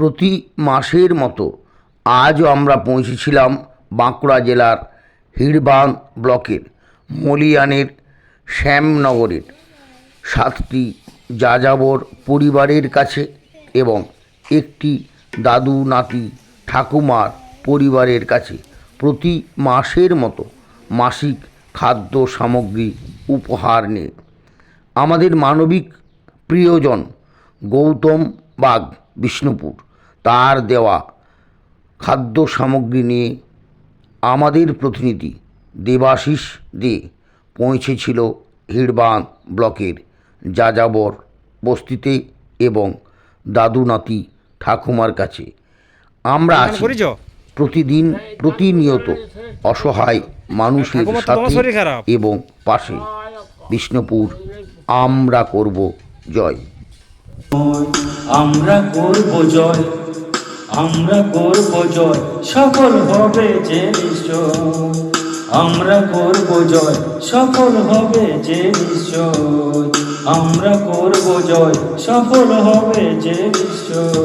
প্রতি মাসের মতো আজও আমরা পৌঁছেছিলাম বাঁকুড়া জেলার হিড়বান ব্লকের মলিয়ানের শ্যামনগরের সাতটি যাযাবর পরিবারের কাছে এবং একটি দাদু, নাতি, ঠাকুমার পরিবারের কাছে প্রতি মাসের মতো মাসিক খাদ্য সামগ্রী উপহার নিয়ে। আমাদের মানবিক প্রিয়জন গৌতম বাগ বিষ্ণুপুর। তার দেওয়া খাদ্য সামগ্রী নিয়ে আমাদের প্রতিনিধি দেবাশিস দে পৌঁছেছিল হিড়বান ব্লকের যাযাবর বস্তিতে এবং দাদু নাতি ঠাকুমার কাছে। আমরা আছি প্রতিদিন প্রতিনিয়ত অসহায় মানুষের সাথে এবং পাশে বিষ্ণুপুর আমরা করব জয় আমরা করব জয়। আমরা করব জয়, সফল হবে যে নিশ্চয়। আমরা করব জয়, সফল হবে যে নিশ্চয়। আমরা করব জয়, সফল হবে যে নিশ্চয়।